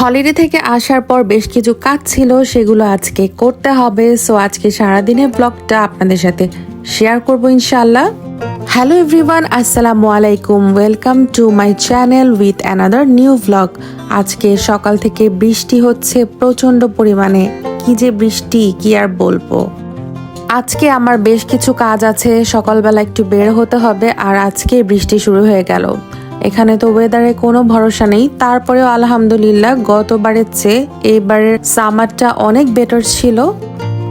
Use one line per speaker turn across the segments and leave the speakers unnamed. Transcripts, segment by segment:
Holiday থেকে আসার পর বেশ কিছু কাজ ছিল, সেগুলো আজকে করতে হবে। সো আজকে সারাদিনের ব্লগটা আপনাদের সাথে শেয়ার করব ইনশাল্লাহ হ্যালো এভরিওয়ান আসসালামু আলাইকুম। Welcome to my channel with another new blog আজকে সকাল থেকে বৃষ্টি হচ্ছে, প্রচণ্ড পরিমাণে। কি যে বৃষ্টি, কি আর বলব। আজকে আমার বেশ কিছু কাজ আছে, সকালবেলা একটু বের হতে হবে, আর আজকে বৃষ্টি শুরু হয়ে গেল। এখানে তো ওয়েদারে কোনো ভরসা নেই। তারপরেও আলহামদুলিল্লাহ গতবারের চেয়ে এইবারের সামারটা অনেক বেটার ছিল।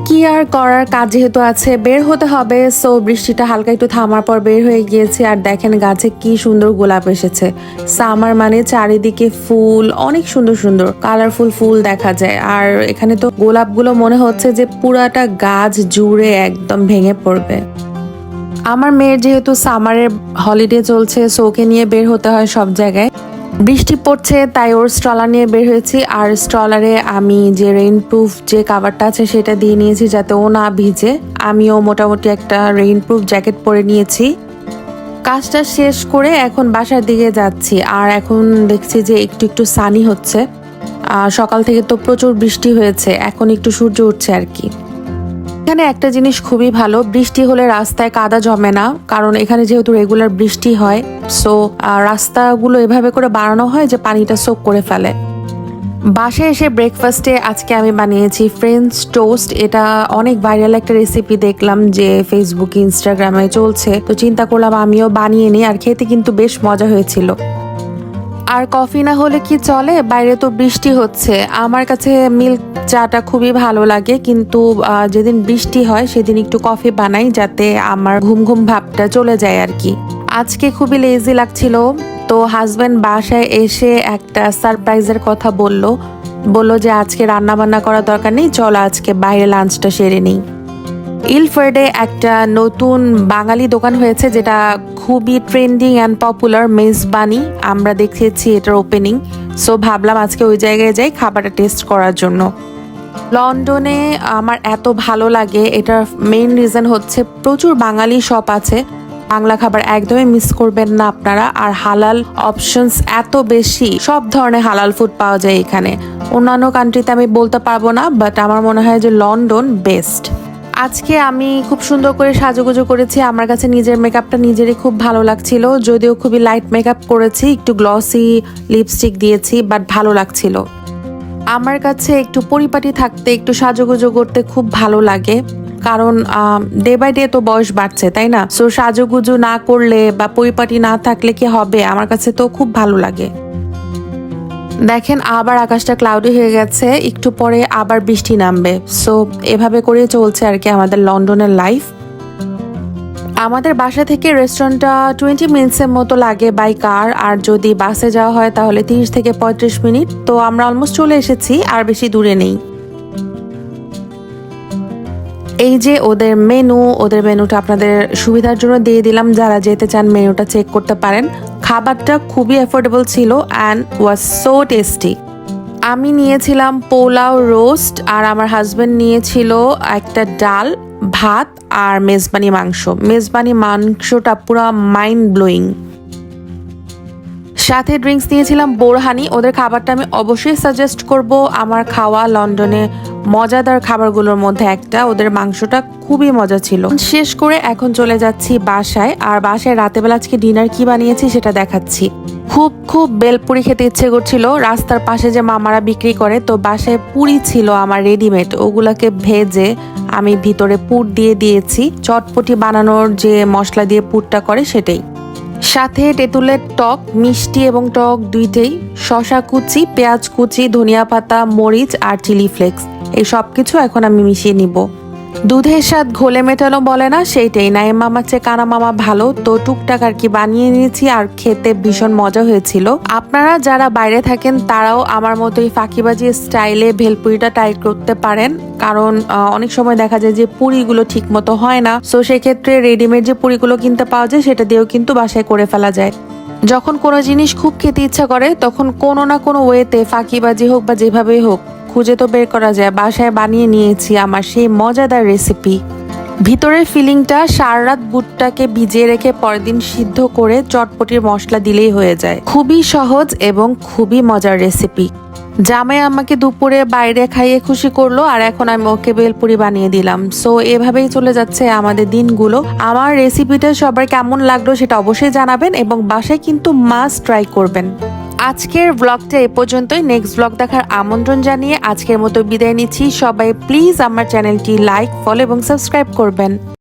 কি আর করার, কাজ যেহেতু আছে, বের হতে হবে। সো বৃষ্টিটা হালকা একটু থামার পর বের হয়ে গিয়েছে। আর দেখেন গাছে কি সুন্দর গোলাপ এসেছে। সামার মানে চারিদিকে ফুল, অনেক সুন্দর সুন্দর কালারফুল ফুল দেখা যায়। আর এখানে তো গোলাপগুলো মনে হচ্ছে যে পুরাটা গাছ জুড়ে একদম ভেঙে পড়বে। আমার মেয়ের যেহেতু সামারের হলিডে চলছে সো ওকে নিয়ে বের হতে হয় সব জায়গায়। বৃষ্টি পড়ছে, তাই ওর স্ট্রলার নিয়ে বের হয়েছি। আর স্ট্রলারে আমি যে রেইন প্রুফ যে কাভারটা আছে, সেটা দিয়ে নিয়েছি যাতে ও না ভিজে। আমিও মোটামুটি একটা রেইন প্রুফ জ্যাকেট পরে নিয়েছি। কাজটা শেষ করে এখন বাসার দিকে যাচ্ছি। আর এখন দেখছি যে একটু একটু সানি হচ্ছে। সকাল থেকে তো প্রচুর বৃষ্টি হয়েছে। এখন একটু সূর্য উঠছে আর কি। এখানে একটা জিনিস খুবই ভালো, বৃষ্টি হলে রাস্তায় কাদা জমে না, কারণ এখানে যেহেতু রেগুলার বৃষ্টি হয় সো রাস্তাগুলো এভাবে করে বানানো হয় যে পানিটা সোক করে ফেলে। বাসায় এসে ব্রেকফাস্টে আজকে আমি বানিয়েছি ফ্রেঞ্চ টোস্ট এটা অনেক ভাইরাল একটা রেসিপি দেখলাম যে ফেসবুকে ইনস্টাগ্রামে চলছে, তো চিন্তা করলাম আমিও বানিয়ে নিই, আর খেতে কিন্তু বেশ মজা হয়েছিল। আর কফি না হলে কি চলে? বাইরে তো বৃষ্টি হচ্ছে। আমার কাছে মিল্ক চাটা খুবই ভালো লাগে, কিন্তু যেদিন বৃষ্টি হয় সেদিন একটু কফি বানাই যাতে আমার ঘুম ঘুম ভাবটা চলে যায় আর কি। আজকে খুবই লেজি লাগছিল। তো হাজব্যান্ড বাসায় এসে একটা সারপ্রাইজের কথা বলল। বলল যে আজকে রান্না বান্না করার দরকার নেই, চলো আজকে বাইরে লাঞ্চটা সেরে নিই। ইলফার্ডে একটা নতুন বাঙালি দোকান হয়েছে যেটা খুবই ট্রেন্ডিং অ্যান্ড পপুলার মেজবানি আমরা দেখেছি এটার ওপেনিং সো ভাবলাম আজকে ওই জায়গায় যাই খাবারটা টেস্ট করার জন্য। লন্ডনে আমার এত ভালো লাগে, এটার মেইন রিজন হচ্ছে প্রচুর বাঙালি শপ আছে। বাংলা খাবার একদমই মিস করবেন না আপনারা। আর হালাল অপশনস এত বেশি, সব ধরনের হালাল ফুড পাওয়া যায় এখানে। অন্যান্য কান্ট্রিতে আমি বলতে পারব না বাট আমার মনে হয় যে লন্ডন বেস্ট আজকে আমি খুব সুন্দর করে সাজুগুজু করেছি। আমার কাছে নিজের মেকআপটা নিজেরই খুব ভালো লাগছিল। যদিও খুবই লাইট মেকআপ করেছি, একটু গ্লসি লিপস্টিক দিয়েছি বাট ভালো লাগছিল। আমার কাছে একটু পরিপাটি থাকতে, একটু সাজুগুজু করতে খুব ভালো লাগে। কারণ ডে বাই ডে তো বয়স বাড়ছে, তাই না? সো সাজুগুজু না করলে বা পরিপাটি না থাকলে কি হবে? আমার কাছে তো খুব ভালো লাগে। দেখেন আবার আকাশটা ক্লাউডি হয়ে গেছে, একটু পরে আবার বৃষ্টি নামবে। সো এভাবে করে চলছে আর কি আমাদের লন্ডনের লাইফ আমাদের বাসা থেকে রেস্টুরেন্টটা টোয়েন্টি মিনিটসের মতো লাগে বাই কার আর যদি বাসে যাওয়া হয় তাহলে তিরিশ থেকে পঁয়ত্রিশ মিনিট। তো আমরা অলমোস্ট চলে এসেছি, আর বেশি দূরে নেই। এই যে ওদের মেনু ওদের মেনুটা আপনাদের সুবিধার জন্য দিয়ে দিলাম। যারা যেতে চান মেনুটা চেক করতে পারেন। খাবারটা খুবই অ্যাফোর্ডেবল ছিল অ্যান্ড ওয়াজ সো টেস্টি আমি নিয়েছিলাম পোলাও রোস্ট আর আমার হাজব্যান্ড নিয়েছিল একটা ডাল, ভাত আর মেজবানি মাংস। মেজবানি মাংসটা পুরো মাইন্ড ব্লোয়িং সাথে ড্রিঙ্কস নিয়েছিলাম বোরহানি। ওদের খাবারটা আমি অবশ্যই সাজেস্ট করব। আমার খাওয়া লন্ডনে মজাদার খাবারগুলোর মধ্যে একটা, ওদের মাংসটা খুবই মজা ছিল। শেষ করে এখন চলে যাচ্ছি বাসায়, আর বাসায় রাতেবেলা আজকে ডিনার কি বানিয়েছি সেটা দেখাচ্ছি। খুব খুব বেলপুরি খেতে ইচ্ছে করছিল, রাস্তার পাশে যে মামারা বিক্রি করে, তো বাসায় পুরি ছিল আমার রেডিমেড ওগুলাকে ভেজে আমি ভিতরে পুর দিয়ে দিয়েছি। চটপটি বানানোর যে মশলা দিয়ে পুরটা করে সেটাই। সাথে তেঁতুলের টক, মিষ্টি এবং টক দুইটাই শশা কুচি, পেঁয়াজ কুচি, ধনিয়া পাতা, মরিচ আর চিলি ফ্লেক্স। এই সব কিছু এখন আমি মিশিয়ে নিব। দুধের স্বাদ ঘোলে মেটানো বলে না, সেইটাই। নাইম মামার চেয়ে কানা মামা ভালো, তো টুকটাক আর কি বানিয়ে নিয়েছি আর খেতে ভীষণ মজা হয়েছিল। আপনারা যারা বাইরে থাকেন, তারাও আমার মতোই ফাঁকিবাজি স্টাইলে ভেলপুরিটা ট্রাই করতে পারেন। কারণ অনেক সময় দেখা যায় যে পুরিগুলো ঠিক মতো হয় না। সো সেক্ষেত্রে রেডিমেড যে পুরিগুলো কিনতে পাওয়া যায়, সেটা দিয়েও কিন্তু বাসায় করে ফেলা যায়। যখন কোনো জিনিস খুব খেতে ইচ্ছা করে, তখন কোনো না কোনো ওয়েতে ফাঁকিবাজি হোক বা যেভাবেই হোক খুঁজে তো বের করা যায়, বাসায় বানিয়ে নিয়েছি আমার সেই মজাদার রেসিপি ভিতরের ফিলিংটা সারা রাত বুটটাকে ভিজিয়ে রেখে পরের দিন সিদ্ধ করে চটপটির মশলা দিলেই হয়ে যায়। খুবই সহজ এবং খুবই মজার রেসিপি জামাই আমাকে দুপুরে বাইরে খাইয়ে খুশি করল আর এখন আমি ওকে বেলপুরি বানিয়ে দিলাম। সো এভাবেই চলে যাচ্ছে আমাদের দিনগুলো। আমার রেসিপিটা সবার কেমন লাগল সেটা অবশ্যই জানাবেন এবং বাসায় কিন্তু মাস্ট ট্রাই করবেন। আজকের ব্লগটা এ পর্যন্তই। নেক্সট ব্লগ দেখার আমন্ত্রণ জানিয়ে আজকের মতো বিদায় নিচ্ছি। সবাই প্লিজ আমার চ্যানেলটি লাইক ফলো এবং সাবস্ক্রাইব করবেন।